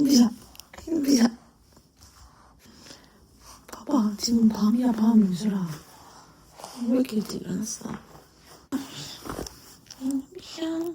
힘비야, 힘비야. 봐봐, 지금 밤이야, 밤, 유슬아. 왜 이렇게 일찍 일어났어? 힘비야.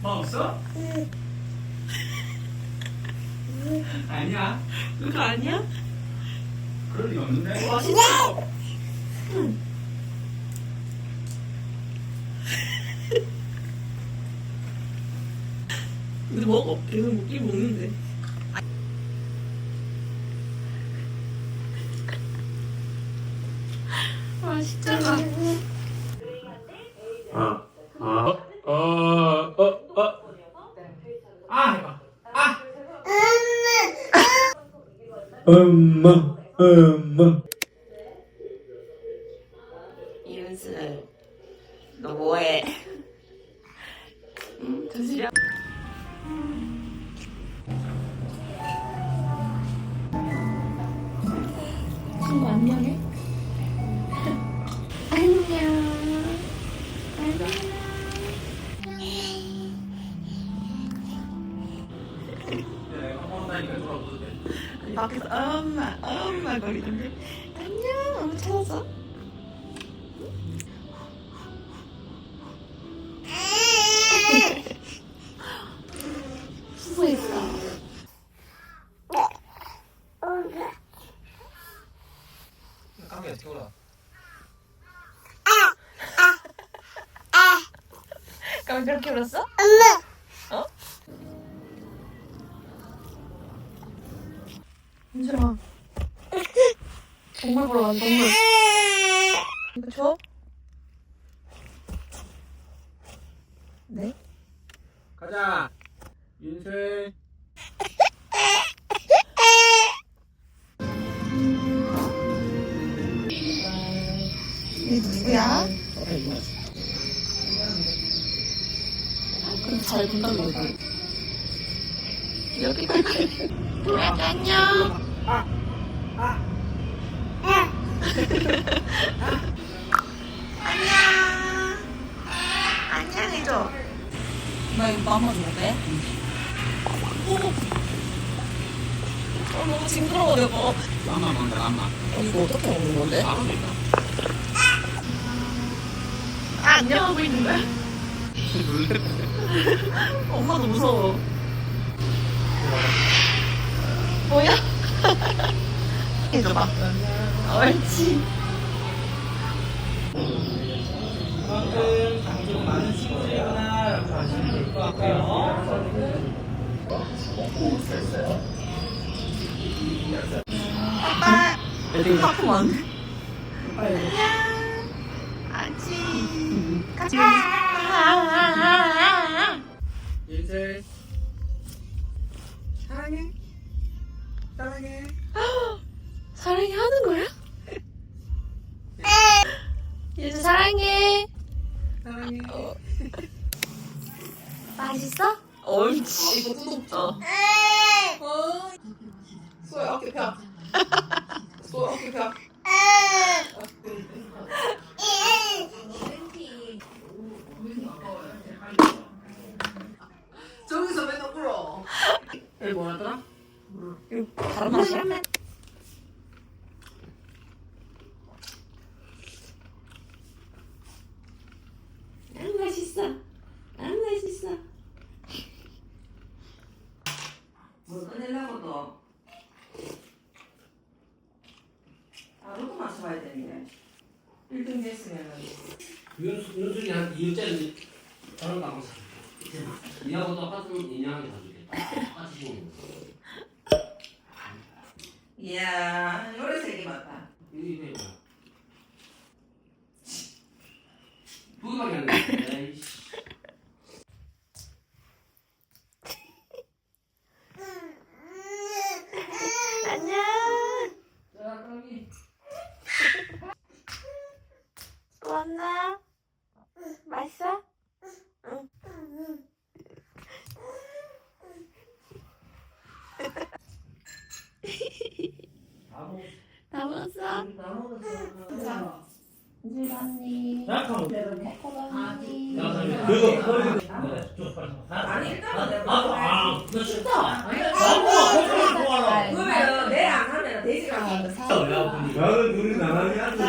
뭐 없어? 아니야. 그거 아니야? 그럴 리가 없는데. 맛있어 근데 먹어 계속 먹긴 먹는데 맛있잖아 어, 어, 어, 어, 어. 아, 해봐. 아. 엄마, 밖에서 엄마 엄마 거리던데 안녕 엄마 찾았어? 수고했어 어떻게 올라? 그럼 그렇게 울었어? 어? 민수아 동물 보러 간 동물. 이거 안녕 안녕 해줘 나 이거 줘도 오. 어, 너무 징그러워 여보 맘마 먹는다, 맘마. 이거 어떻게 먹는 건데? 아, 안녕하고 있는 거야? 엄마도 무서워. 뭐야? 해줘봐. 옳지. 그만큼 강도 많은 친구들이구나라고 하시면 될 것 같고요. 아빠. 많네. 안녕. 아지. 같이. 윤슬. 사랑해. 사랑해. 사랑해 하는 거야? 예수 사랑해. 사랑해. 맛있어? 옳지. 이거 뜨겁죠? 어. 소야 어깨 펴. 소야 어깨 펴. 저기서 맨날 울어. 여기 뭐라더라? 이거 다른 맛이야? 있어. 아무 할수 있어. 뭐 끝내려고 또. 하루도 맞춰봐야 되는데. 1등 됐으면은. 윤수, 윤수이 한 2일짜리 저런 거 한번 사. 이하고 똑같은 인양하게 사주겠다. 똑같이 생긴 거. 이야, 요래 색이 맞다. 이게 뭐야? 두 개밖에 안 돼. 에이씨. 안녕. 자, 그러기. 왔나? 맛있어? 다 먹었어. 다 먹었어? 다 먹었어. 이슬언니. 약하면 코코언니. 그거 버리고 아니, 일단은 내가. 아아 나 싫다 아니, 나보고 그걸 좋아라 그러면 내안 하면 돼지가 안 야 분이 나는 둘이 나란히 앉아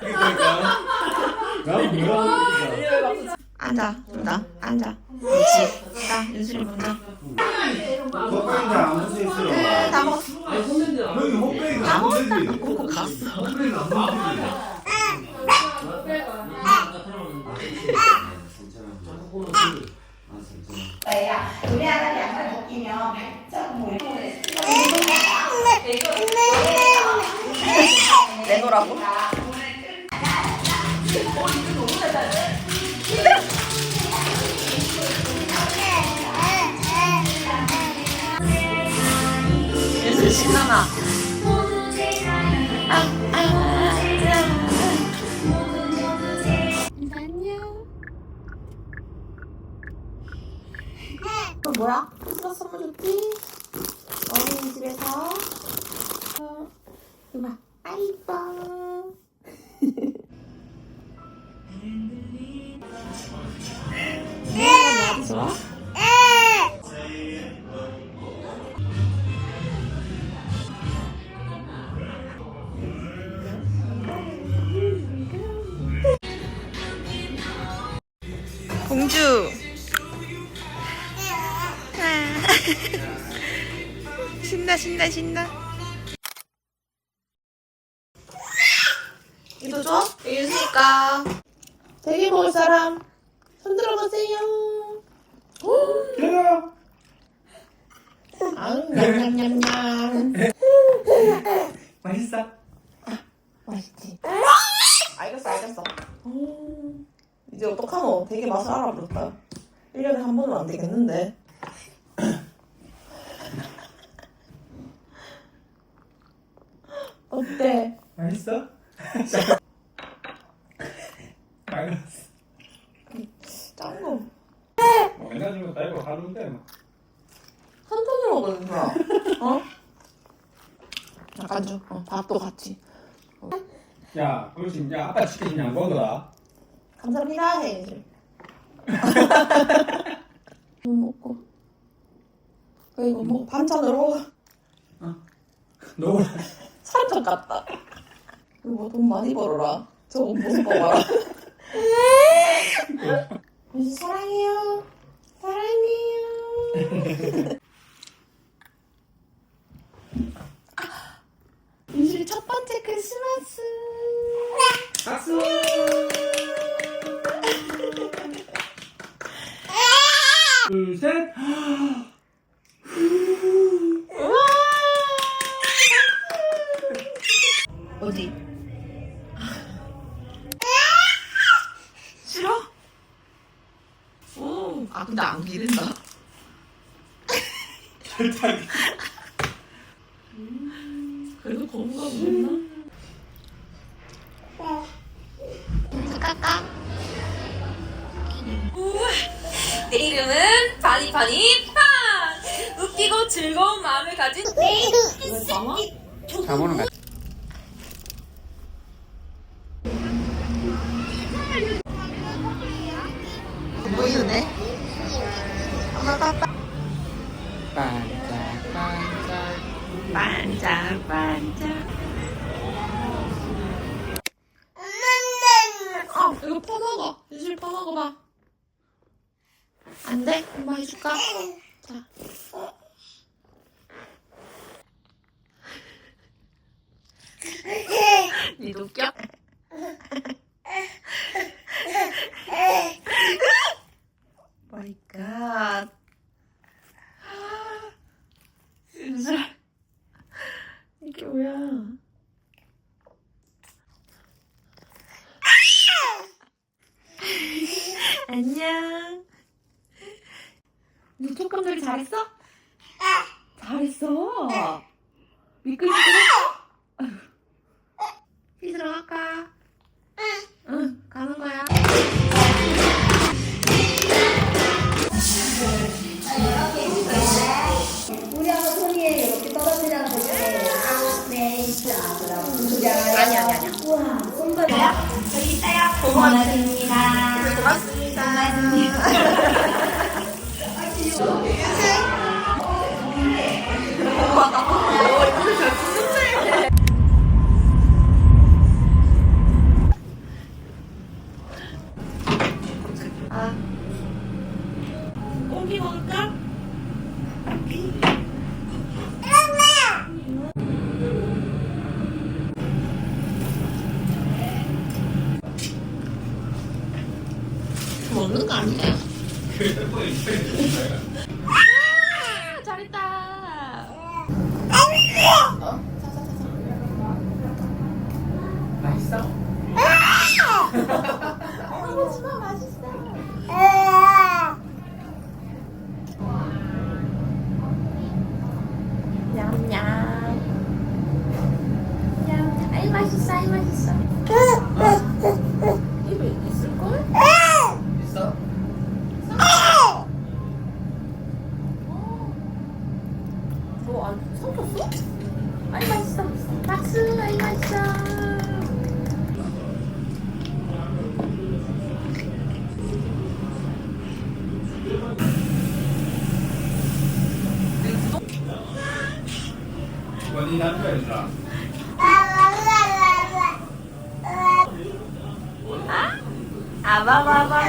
그러니까 나는 뭐라 앉아. 나 앉아. 그렇지. 자, 윤슬이 먼저. 헛배기 잘안 무서 있어 네, 다 먹었어. 안 여기 안 먹고 갔어. 안 보면 그 내놓으라고? 윤슬 신 공주. 아. 신나 신나 신나. 이도 줘? 윤수니까. 되게 먹을 사람. 손 들어 보세요. 내가. 아우 냠냠냠냠. 맛있어? 맛있지? 알겠어 알겠어. 음, 이제 어떡하노 되게 맛을 알아버렸다 1년에 한 번은 안 되겠는데 어때? 맛있어? 맛있어 짱구 맨날 주면 달고 하는데 뭐. 한 손으로 먹는 거야 어? 약간 좀 어, 밥도 같이 야 그렇지 야 아빠 치킨 그냥 안 먹어라 감사합니다. 해 이제. 못 먹고? 그리고? 뭐 반찬으로? 너 살짝 같다. 그리고 돈 많이 벌어라. 저거 봐봐라. 민수 사랑해요. 사랑해요. 민수의 첫 번째 크리스마스. 박수 둘 셋 어디? 싫어? 오, 아 근데 안 기른다. 음, 그래도 거부가 없나? 까까. 내 이름은 바니바니 판! 웃기고 즐거운 마음을 가진 이거 장어? 장어는 보이는데? 빠빠빠. 반짝반짝 반짝반짝. 이거 퍼먹어. 유실 퍼먹어봐. 안 돼? 엄마 해줄까? 자. 니도 웃겨? 마이 갓. 진짜. 이게 뭐야? 안녕. 너 촉감놀이 잘했어? 잘했어. 미끌미끌했어? 씻으러 갈까? 응, 가는 거야. 우리 아가 손이에 이렇게 떨어지라는 거예요. 네, 진짜. 아니, 아니, 아니. 우와, 손발. 여기 있어요. 고맙습니다. 고 기 맛있어? 냠냠. 원이 남편 해주라. 아, 봐봐봐.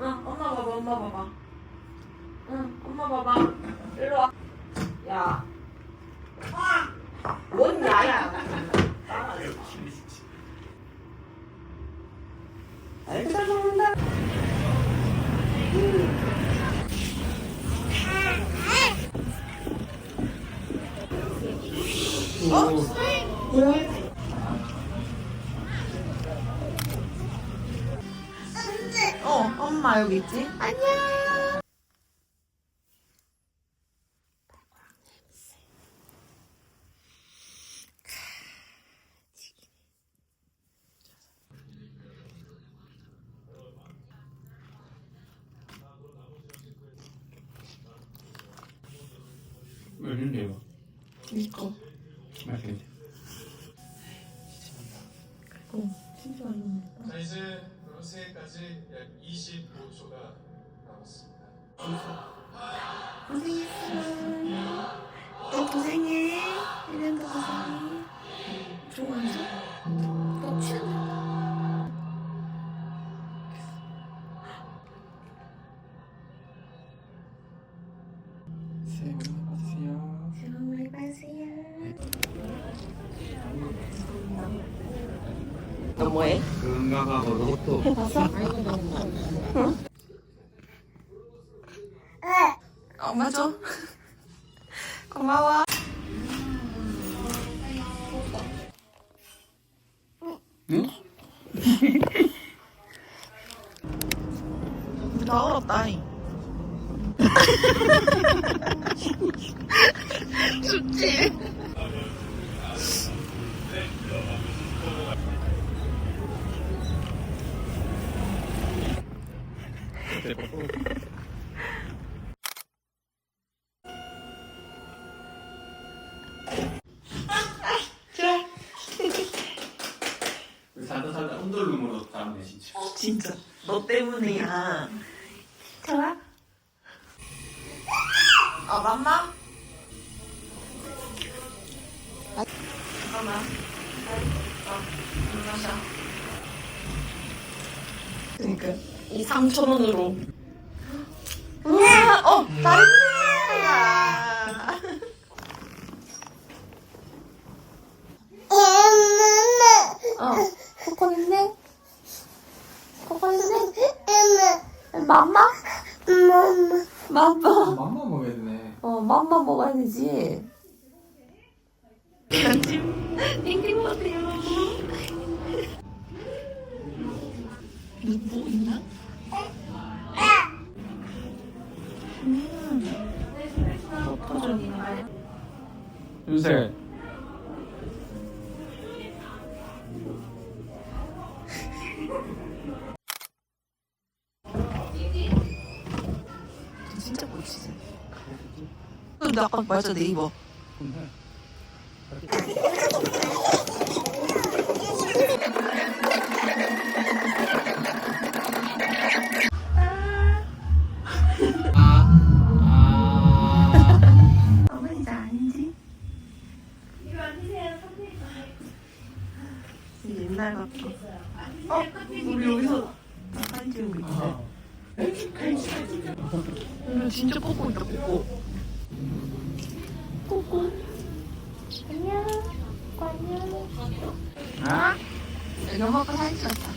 응, 엄마 봐봐, 엄마 봐봐. 응, 엄마 봐봐. 일로 와. 야. 뭔 야야? 아이고, 잘 먹는다. 어, 엄마 여기 있지? 안녕. 얼른데요. 이거. 맛있겠지. 어, 진짜 맛있네. 자 이제 로세까지 약 25초가 남았습니다. 고생했어. 또 고생해. 1년도 고생해. 좋아하죠? 또 취했 엄마 줘. 고마워. 응? 다 얼었다. 춥지? 살다 살다 언더룸으로 잡네 진짜. 진짜 너 때문이야. 좋아? 어, 맘마? 잠깐만. 어, 마셔. 그러니까 이 3천 원으로. 우와, 어, 잘했네. 어, 코코는네? 맘마? 맘마. 맘마. 맘마 먹어야 되네. 어, 맘마 먹어야 되지. 땡땡 먹으세요. 누구 있나? 요새 진짜 멋지지. 근데 아까 말했잖아 네이버. 아? 이거 먹고 사진 찍었다.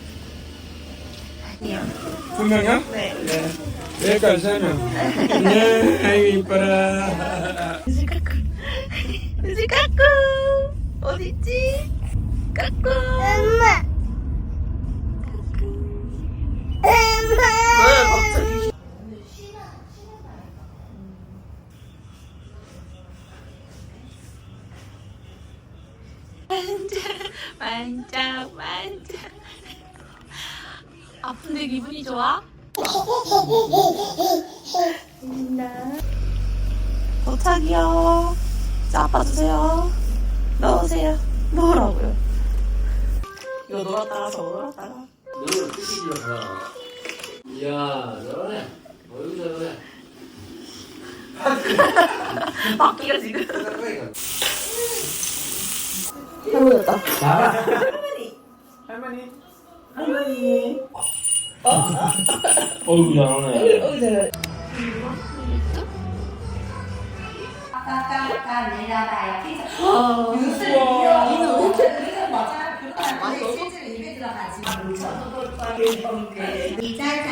아니요. 두 명이요? 네. 여기까지 세 명. 네, 아이고 이뻐라. 은지 까꾸. 은지 까꾸. 어딨지? 까꾸. 엄마. 왜 갑자기? 반짝 반짝 아픈데 기분이 좋아? 도착이요. 자, 아빠 주세요. 넣으세요. 넣으라고요. 이거 넣었다가 저거 넣었다가. 너는 뜯기지마 가. 이야 저러네. 어이구 저러네. 바퀴가 지금. 해보였다. 할머니. 할머니. 어이구 잘하네. 어, 네. 까까까 내려봐요. 아, 이어. 입에 들어가지. 이자자.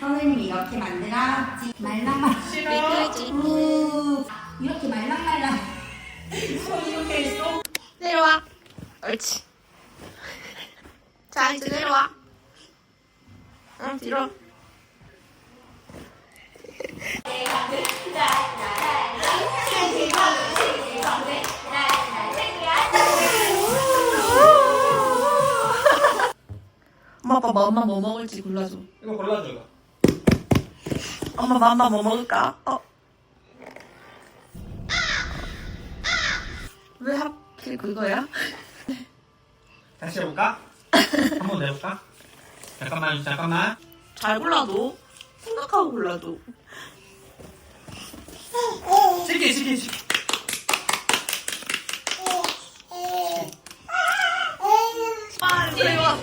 선생님이 이렇게 만들었지. 말랑말랑. 미끄러지 우. 이렇게 말랑말랑. 내려와 옳지 자 이제 내려와 응, 뒤로. 엄마 아빠 뭐 엄마 뭐 먹을지 골라줘. 이거 골라줘. 이거. 엄마 맘마 뭐 먹을까? 어. 왜 하필 그거야? 다시 해볼까? 한 번 더 해볼까? 잠깐만, 잠깐만. 잘 골라도 생각하고 골라도. 시키, 시키, 시키. 빨리 와.